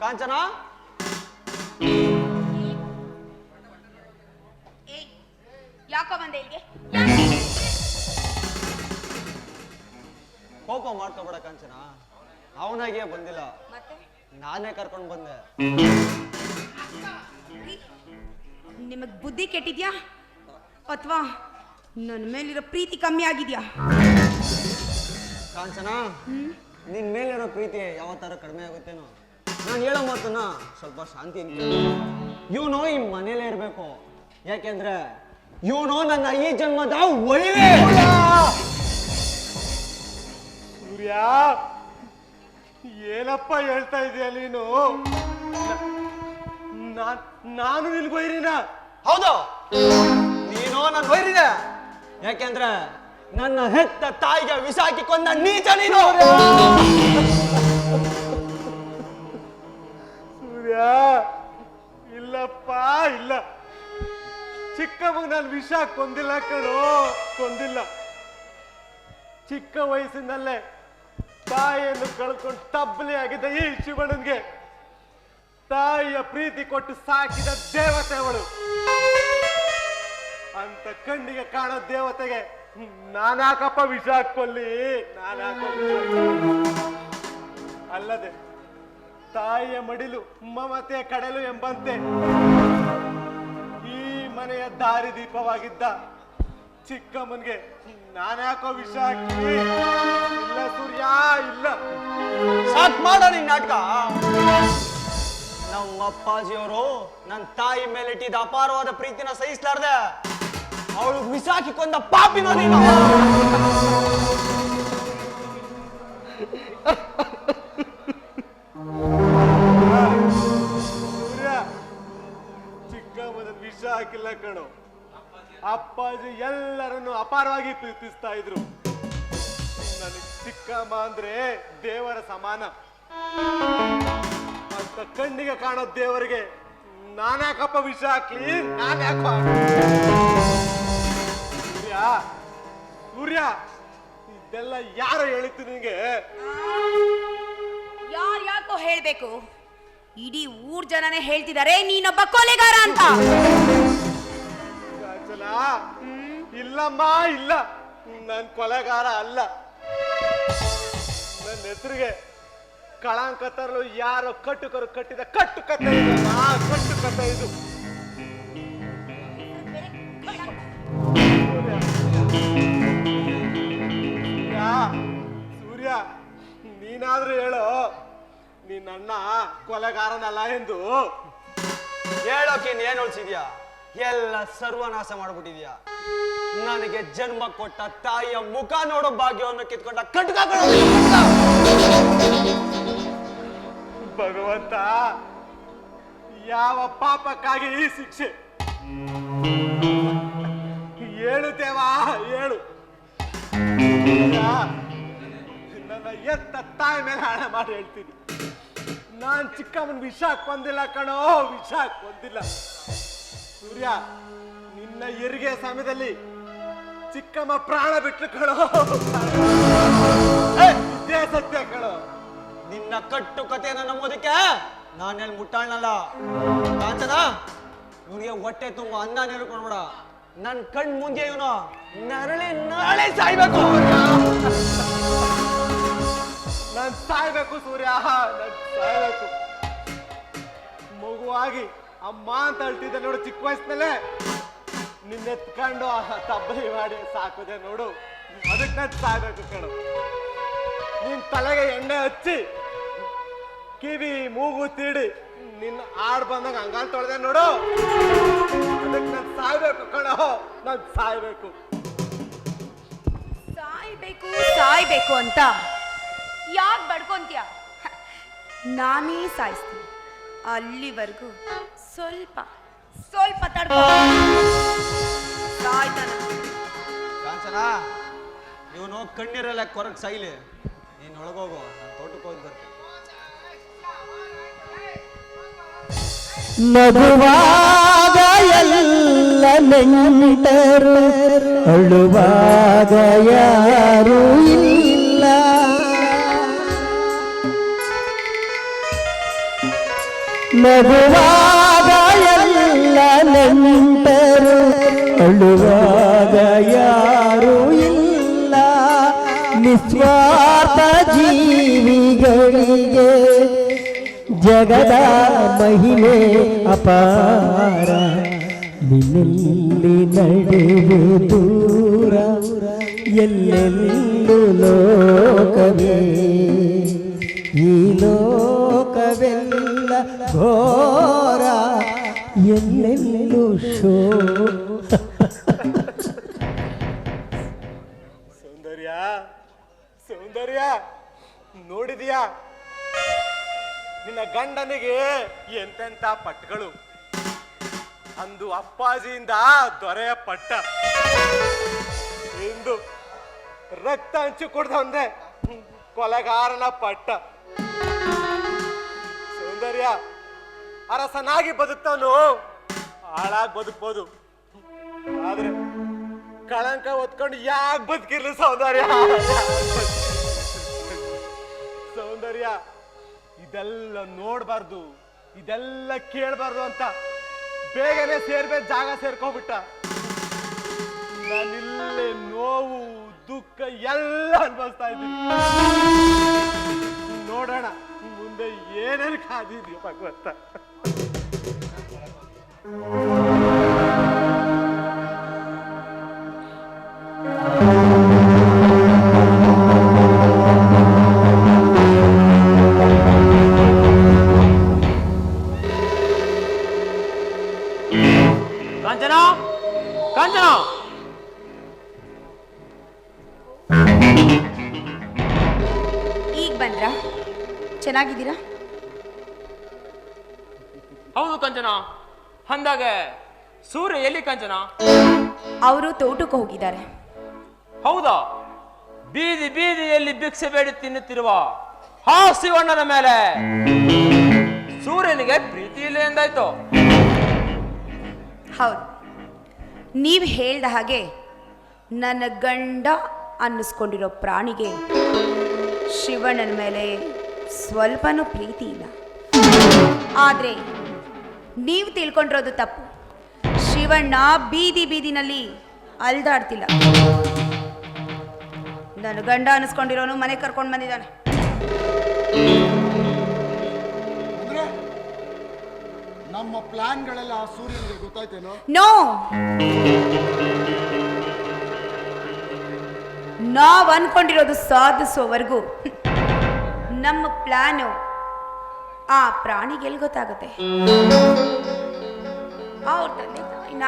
ಕಾಂಚನ? ಯಾಕೋ ಬಂದೆ ಇಲ್ಲಿಗೆ? ಕೋಪ ಮಾಡ್ಕೋಬೇಡ ಕಾಂಚನ. ಅವನಾಗೆ ಬಂದಿಲ್ಲ. ಮತ್ತೆ? ನಾನೇ ಕರ್ಕೊಂಡು ಬಂದೆ. ನಿಮಗ್ ಬುದ್ಧಿ ಕೆಟ್ಟಿದ್ಯಾ? ಅಥವಾ ನನ್ನ ಮೇಲಿರೋ ಪ್ರೀತಿ ಕಮ್ಮಿ ಆಗಿದ್ಯಾ? ಕಾಂಚನ ನಿನ್ ಮೇಲಿರೋ ಪ್ರೀತಿ ಯಾವತ್ತಾರ ಕಡಿಮೆ ಆಗುತ್ತೇನೋ? ನಾನು ಹೇಳೋ ಮಾತನ್ನ ಸ್ವಲ್ಪ ಶಾಂತಿ ಇವನು ಈ ಮನೇಲೇ ಇರಬೇಕು. ಯಾಕೆಂದ್ರೆ ಇವನು ನನ್ನ ಈ ಜನ್ಮದ ಒಳ್ಳೆ ಸೂರ್ಯ ಏನಪ್ಪ ಹೇಳ್ತಾ ಇದೀಯ ನೀನು? ನಾನು ನಾನು ನಿನ್ಗೊಯ್ರಿನ ಹೌದು. ನೀನು ನಾನು ಬೈರಿನ ಯಾಕೆಂದ್ರೆ ನನ್ನ ಹೆತ್ತ ತಾಯಿಗೆ ವಿಷ ಹಾಕಿ ಕೊಂದ ನೀಚ ನೀನು! ಸೂರ್ಯ! ಇಲ್ಲಪ್ಪ ಇಲ್ಲ. ಚಿಕ್ಕವಾಗ ನಾನು ವಿಷ ಕೊಂದಿಲ್ಲ ಕಣೋ. ಕೊಂದಿಲ್ಲ. ಚಿಕ್ಕ ವಯಸ್ಸಿನಲ್ಲೇ ತಾಯಿಯನ್ನು ಕಳ್ಕೊಂಡು ತಬ್ಬಲಿ ಆಗಿದ್ದ ಈ ಶಿವಣ್ಣನ್ಗೆ ತಾಯಿಯ ಪ್ರೀತಿ ಕೊಟ್ಟು ಸಾಕಿದ ದೇವತೆ ಅವಳು. ಅಂತ ಕಣ್ಣಿಗೆ ಕಾಣೋ ದೇವತೆಗೆ ನಾನಾಕಪ್ಪ ವಿಷ ವಿಷ ಅಲ್ಲದೆ, ತಾಯಿಯ ಮಡಿಲು, ಮಮತೆ ಕಡಲು ಎಂಬಂತೆ. ಈ ಮನೆಯ ದಾರಿ ದೀಪವಾಗಿದ್ದ ಚಿಕ್ಕಮ್ಮನ್ಗೆ ನಾನ್ಯಾಕೋ ವಿಷ ಹಾಕಿ ಇಲ್ಲ ಸೂರ್ಯ, ಇಲ್ಲ. ಸಾಕ್ ಮಾಡ ನಿನ್ ನಾಟಕ. ನಮ್ಮ ಅಪ್ಪಾಜಿಯವರು ನನ್ನ ತಾಯಿ ಮೇಲೆ ಇಟ್ಟಿದ್ದ ಅಪಾರವಾದ ಪ್ರೀತಿನ ಸಹಿಸ್ಲಾರ್ದೆ. ಅವಳು ಕೊಂದ ಪಾಪಿನೋ ನೀನು ಸೂರ್ಯ ಚಿಕ್ಕಮ್ಮನ ವಿಷ ಹಾಕಿಲ್ಲ ಅಪ್ಪಾಜಿ ಎಲ್ಲರನ್ನು ಅಪಾರವಾಗಿ ಪ್ರೀತಿಸ್ತಾ ಇದ್ರು. ನನಗೆ ಚಿಕ್ಕಮ್ಮ ಅಂದ್ರೆ ದೇವರ ಸಮಾನ. ಅಂತ ಕಣ್ಣಿಗೆ ಕಾಣೋ ದೇವರಿಗೆ ನಾನ್ಯಾಕಪ್ಪ ವಿಷ ಹಾಕ್ಲಿ ನಾನ್ಯಾಕ ಸೂರ್ಯ ಸೂರ್ಯ ಇದೆಲ್ಲ ಯಾರು ಹೇಳಿತ್ತು ನಿನಗೆ? ಯಾರ ಯಾಕೋ ಹೇಳ್ಬೇಕು? ಇಡೀ ಊರ್ ಜನನೇ ಹೇಳ್ತಿದ್ದಾರೆ ನೀನೊಬ್ಬ ಕೊಲೆಗಾರ ಅಂತ. ಕಾಂಚನ ಇಲ್ಲಮ್ಮ ಇಲ್ಲ. ನನ್ ಕೊಲೆಗಾರ ಅಲ್ಲ. ನನ್ನ ಹೆಸರಿಗೆ ಕಳಂಕ ತರಲು ಯಾರೋ ಕಟ್ಟುಕರು ಕಟ್ಟಿದ ಕಟ್ಟು ಕತೆ ಇದು ಕಟ್ಟು ಕತೆ ಇದು. ನೀನಾದ್ರೂ ಹೇಳು. ನಿನ್ನ ಅಣ್ಣ ಕೊಲೆಗಾರನಲ್ಲ ಎಂದು. ಹೇಳೋಕೆ ಏನ್ ಉಳಿಸಿದ್ಯಾ? ಎಲ್ಲ ಸರ್ವನಾಶ ಮಾಡ್ಬಿಟ್ಟಿದ್ಯಾ? ನನಗೆ ಜನ್ಮ ಕೊಟ್ಟ ತಾಯಿಯ ಮುಖ ನೋಡೋ ಭಾಗ್ಯವನ್ನು ಕಿತ್ಕೊಂಡ ಕಟ್ಕ ಭಗವಂತ, ಯಾವ ಪಾಪಕ್ಕಾಗಿ ಈ ಶಿಕ್ಷೆ? ಹೇಳುತ್ತೇವಾ ಹೇಳು. ಎತ್ತ ತಾಯಿ ಮೇಲೆ ಹಣ ಮಾಡಿ ಹೇಳ್ತೀನಿ. ನಾನ್ ಚಿಕ್ಕಮ್ಮನ ವಿಷ ಕೊಂದಿಲ್ಲ ಕಣೋ ವಿಷ ಕೊಂದಿಲ್ಲ ಸೂರ್ಯ, ನಿನ್ನ ಹೆರಿಗೆ ಸಮಯದಲ್ಲಿ ಚಿಕ್ಕಮ್ಮ ಪ್ರಾಣ ಬಿಟ್ಲು ಕಣೋ. ಇದೇ ಸತ್ಯ ಕಣೋ. ನಿನ್ನ ಕಟ್ಟು ಕಥೆಯನ್ನ ನಂಬೋದಕ್ಕೆ ನಾನೇನ್ ಮುಟ್ಟಾಳ್ನಲ್ಲ. ಕಾಂಚನ, ಇವನಿಗೆ ಹೊಟ್ಟೆ ತುಂಬ ಅನ್ನ ನೆನ್ಕೊಂಡ್ಬಿಡ ನನ್ ಕಣ್ ಮುಂದೆ ಇವನು ನರಳಿ ನಾಳೆ ಸಾಯ್ಬೇಕು. ನಾನ್ ಸಾಯ್ಬೇಕು ಸೂರ್ಯ. ನಾನ್ ಸಾಯ್ಬೇಕು. ಮಗುವಾಗಿ ಅಮ್ಮ ಅಂತ ಅಳ್ತಿದ್ದೆ ನೋಡು ಚಿಕ್ಕ ವಯಸ್ಸಿನಲ್ಲೇ. ನಿನ್ನೆತ್ಕೊಂಡು ತಬ್ಬಲಿ ಮಾಡಿ ಸಾಕುದೆ ನೋಡು. ಅದಕ್ಕೆ ನಾನು ಸಾಯ್ಬೇಕು ಕಣು. ನಿನ್ ತಲೆಗೆ ಎಣ್ಣೆ ಹಚ್ಚಿ ಕಿವಿ ಮೂಗು ತೀಡಿ ನಿನ್ನ ಆಡ್ ಬಂದಾಗ ಹಂಗಂತ ತೊಳೆದೆ ನೋಡು. ಅದಕ್ಕೆ ನಾನು ಸಾಯ್ಬೇಕು ಕಣೋ. ನಾನು ಸಾಯ್ಬೇಕು. ಸಾಯ್ಬೇಕು ಸಾಯ್ಬೇಕು ಅಂತ. ಯಾಕೆ ಬಡ್ಕೊಂತೀಯ? ನಾನೇ ಸಾಯಿಸ್ತೀನಿ. ಅಲ್ಲಿವರೆಗೂ ಸ್ವಲ್ಪ ಸ್ವಲ್ಪ ತಡ್ಕೊ. ಸಾಯ್ತಾನ. ಕಾಂಚನ ಇವನು ಕಣ್ಣೀರೆಲ್ಲ ಕೊರಗ್ ಸೈಲಿ ನೀನ್ ಒಳಗೋಗು ನಾನು ತೋಟಕ್ಕೆ ಹೋಗಿ ಬರ್ತೀನಿ. ನಗುವಾಗ ಎಲ್ಲ ನೆಂಟರು ಅಳುವಾಗ ಯಾರು ಇಲ್ಲ. ನಗುವಾಗ ಎಲ್ಲ ನೆಂಟರು ಅಳುವಾಗ ಯಾರೂ ಇಲ್ಲ ನಿಸ್ವಾರ್ಥ ಜೀವಿಗಳಿಗೆ ಜಗದ ಮಹಿಮೆ ಅಪಾರ ನಿನ್ನೆಲ್ಲಿ ನಡೆವೆ ದೂರ ಎಲ್ಲೆಲ್ಲೂ ಲೋಕವೇ ಈ ಲೋಕವೆಲ್ಲ ಘೋರ ಎಲ್ಲೆಲ್ಲೂ ಶೋ ಸೌಂದರ್ಯ ಸೌಂದರ್ಯ ನೋಡಿದ್ಯಾ ನಿನ್ನ ಗಂಡನಿಗೆ ಎಂತೆಂತ ಪಟ್ಟಗಳು? ಅಂದು ಅಪ್ಪಾಜಿಯಿಂದ ದೊರೆಯ ಪಟ್ಟ ಇಂದು ರಕ್ತ ಹಂಚು ಕೊಡ್ದಂದೆ ಕೊಲೆಗಾರನ ಪಟ್ಟ. ಸೌಂದರ್ಯ. ಅರಸನಾಗಿ ಬದುಕ್ತಾನು ಹಾಳಾಗಿ ಬದುಕ್ಬೋದು. ಆದ್ರೆ ಕಳಂಕ ಹೊತ್ಕೊಂಡು ಯಾಕೆ ಬದುಕಿರ್ಲಿ ಸೌಂದರ್ಯ? ಸೌಂದರ್ಯ, ಇದೆಲ್ಲ ನೋಡ್ಬಾರ್ದು. ಇದೆಲ್ಲ ಕೇಳ್ಬಾರ್ದು ಅಂತ ಬೇಗನೆ ಸೇರ್ಬೇಕು ಜಾಗ ಸೇರ್ಕೊಂಡ್ಬಿಟ್ಟ ನಾನಿಲ್ಲೇ ನೋವು, ದುಃಖ ಎಲ್ಲ ಅನ್ಭವಿಸ್ತಾ ಇದ್ದೀನಿ. ನೋಡೋಣ. ಮುಂದೆ ಏನೇನು ಕಾದಿದ್ಯೋ ಭಗವಂತ ಕಾಂಚನ ಕಾಂಚನ ಈಗ ಬಂದ್ರಾ ಚೆನ್ನಾಗಿದ್ದೀರಾ? ಹೌದು ಕಂಚನ? ಅಂದಾಗ ಸೂರ್ಯ ಎಲ್ಲಿ ಕಂಚನ? ಅವರು ತೋಟಕ್ಕೆ ಹೋಗಿದ್ದಾರೆ. ಹೌದಾ? ಬೀದಿ ಬೀದಿಯಲ್ಲಿ ಭಿಕ್ಷೆ ಬೇಡಿ ತಿನ್ನುತ್ತಿರುವ ಆ ಶಿವಣ್ಣನ ಮೇಲೆ. ಸೂರ್ಯನಿಗೆ ಪ್ರೀತಿ ಇಲ್ಲ ಎಂದಾಯ್ತು. ಹೌದು. ನೀವು ಹೇಳ್ದ ಹಾಗೆ ನನ್ನ ಗಂಡ ಅನ್ನಿಸ್ಕೊಂಡಿರೋ ಪ್ರಾಣಿಗೆ ಶಿವಣ್ಣನ ಮೇಲೆ ಸ್ವಲ್ಪನೂ ಪ್ರೀತಿ ಇಲ್ಲ. ಆದರೆ ನೀವು ತಿಳ್ಕೊಂಡಿರೋದು ತಪ್ಪು. ಶಿವಣ್ಣ ಬೀದಿ ಬೀದಿನಲ್ಲಿ ಅಲ್ದಾಡ್ತಿಲ್ಲ. ನನ್ನ ಗಂಡ ಅನಿಸ್ಕೊಂಡಿರೋನು ಮನೆ ಕರ್ಕೊಂಡು ಬಂದಿದ್ದಾನೆ. ನಮ್ಮ ಪ್ಲಾನ್ಗಳೆಲ್ಲ ಆ ಸೂರ್ಯನಿಗೆ ಗೊತ್ತಾಯ್ತೇನೋ? ನೋ! ನಾವ್ ಅನ್ಕೊಂಡಿರೋದು ಸಾಧಿಸೋವರೆಗೂ. ನಮ್ಮ ಪ್ಲಾನು ಆ ಪ್ರಾಣಿಗೆ ಎಲ್ಲಿ ಗೊತ್ತಾಗುತ್ತೆ. ಅವ್ರ ತಂದೆ ತಾಯಿನ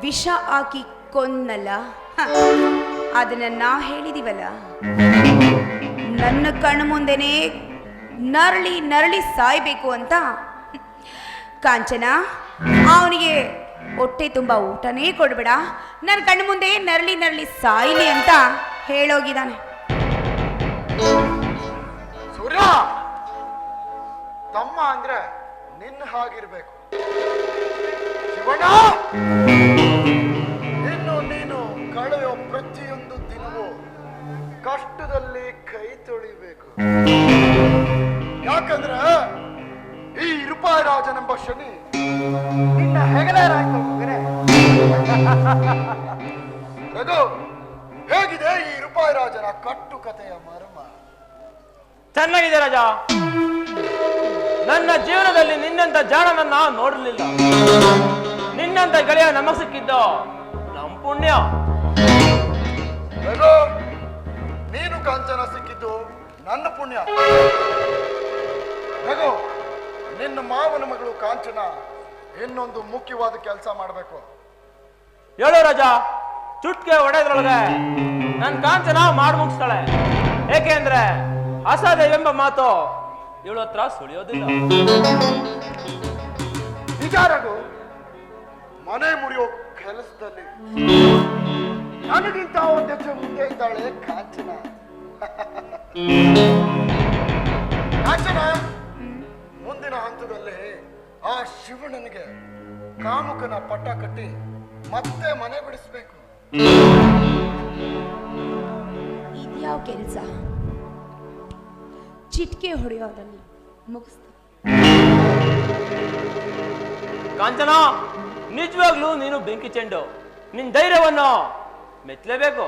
ವಿಷ ಹಾಕಿ ಕೊನ್ನಲ್ಲ. ಅದನ್ನ ನಾವು ಹೇಳಿದೀವಲ್ಲ. ನನ್ನ ಕಣ್ಣು ಮುಂದೆನೇ ನರಳಿ ನರಳಿ ಸಾಯ್ಬೇಕು ಅಂತ. ಕಾಂಚನ, ಅವನಿಗೆ ಹೊಟ್ಟೆ ತುಂಬ ಊಟನೇ ಕೊಡ್ಬೇಡ. ನನ್ನ ಕಣ್ಣು ಮುಂದೆ ನರಳಿ ನರಳಿ ಸಾಯ್ಲಿ ಅಂತ ಹೇಳೋಗಿದ್ದಾನೆ. ತಮ್ಮ ಅಂದ್ರೆ ನಿನ್ನ ಹಾಗಿರ್ಬೇಕು. ಇನ್ನು ನೀನು ಕಳೆಯೋ ಪ್ರತಿಯೊಂದು ದಿನವೂ ಕಷ್ಟದಲ್ಲಿ ಕೈ ತೊಳಿಬೇಕು. ಯಾಕಂದ್ರೆ ಈ ರೂಪಾಯಿ ರಾಜನೆಂಬ ಶನಿ ನಿನ್ನ ಹೆಗಲೇರಾಯ್ತು ಮಗನೇ. ರಘು, ಹೇಗಿದೆ ಈ ರೂಪಾಯಿ ರಾಜನ ಕಟ್ಟು ಕಥೆಯ ಚೆನ್ನಾಗಿದೆ ರಾಜ. ನನ್ನ ಜೀವನದಲ್ಲಿ ನಿನ್ನಂತ ಜಾಣನನ್ನ ನೋಡಲಿಲ್ಲ ನಿನ್ನಂತ ಗೆಳೆಯ ನಮಗೆ ಸಿಕ್ಕಿದ್ದು ನಮ್ ಪುಣ್ಯ. ರಘು ನೀನು ಕಾಂಚನ ಸಿಕ್ಕಿದ್ದು ನನ್ನ ಪುಣ್ಯ. ರಘು ನಿನ್ನ ಮಾವನ ಮಗಳು ಕಾಂಚನ ಇನ್ನೊಂದು ಮುಖ್ಯವಾದ ಕೆಲಸ ಮಾಡಬೇಕು. ಹೇಳು ರಾಜ ಚುಟ್ಕೆ ಹೊಡೆದ್ರೊಳಗೆ ನನ್ ಕಾಂಚನ ಮಾಡ್ ಮುಗಿಸ್ತಾಳೆ. ಏಕೆಂದ್ರೆ ಅಸಾಧ್ಯವೆಂಬ ಮಾತು. ಇವಳ ಹತ್ರ ಸುಳಿಯೋದಿಲ್ಲ. ನಿಜ ಮನೆ ಮುರಿಯೋ ಕೆಲಸದಲ್ಲಿ ನನಗಿಂತ ಒಂದು ಹೆಜ್ಜೆ ಮುಂದೆ ಇದ್ದಾಳೆ ಕಾಂಚನ. ಕಾಂಚನ ಮುಂದಿನ ಹಂತದಲ್ಲಿ ಆ ಶಿವಣ್ಣನಿಗೆ ಕಾಮುಕನ ಪಟ್ಟ ಕಟ್ಟಿ ಮತ್ತೆ ಮನೆ ಬಿಡಿಸ್ಬೇಕು. ಇದ್ಯಾವ ಕೆಲಸ? ಚಿಟಿಕೆ ಹೊಡೆಯೋದಲ್ಲಿ ಮುಗಿಸ್ತ ಕಾಂಚನ ನಿಜವಾಗ್ಲೂ ನೀನು ಬೆಂಕಿ ಚೆಂಡು. ನಿನ್ ಧೈರ್ಯವನ್ನು ಮೆಚ್ಚಲೇಬೇಕು.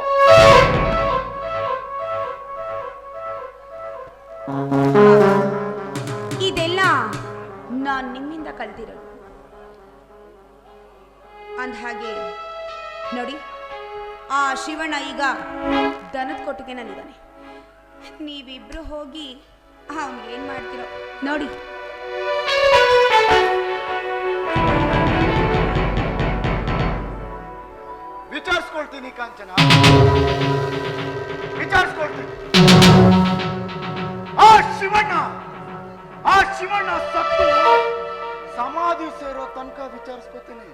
ಇದೆಲ್ಲ ನಾನು ನಿಮ್ಮಿಂದ ಕಲ್ತಿರೋದು. ಅಂದಹಾಗೆ ನೋಡಿ ಆ ಶಿವಣ್ಣ ಈಗ ದನದ ಕೊಟ್ಟಿಗೆನಲ್ಲಿದ್ದಾನೆ ನೀವಿಬ್ರು ಹೋಗಿ ಅವ್ನಿಗೆ ಏನು ಮಾಡ್ತಿರೋ? ನೋಡಿ. ವಿಚಾರಿಸ್ಕೊಳ್ತೀನಿ ಕಾಂಚನ. ವಿಚಾರಿಸ್ಕೊಳ್ತೀನಿ. ಆ ಶಿವಣ್ಣ ಆ ಶಿವಣ್ಣ ಸತ್ತು ಸಮಾಧಿ ಸೇರೋ ತನಕ ವಿಚಾರಿಸ್ಕೊತೀನಿ.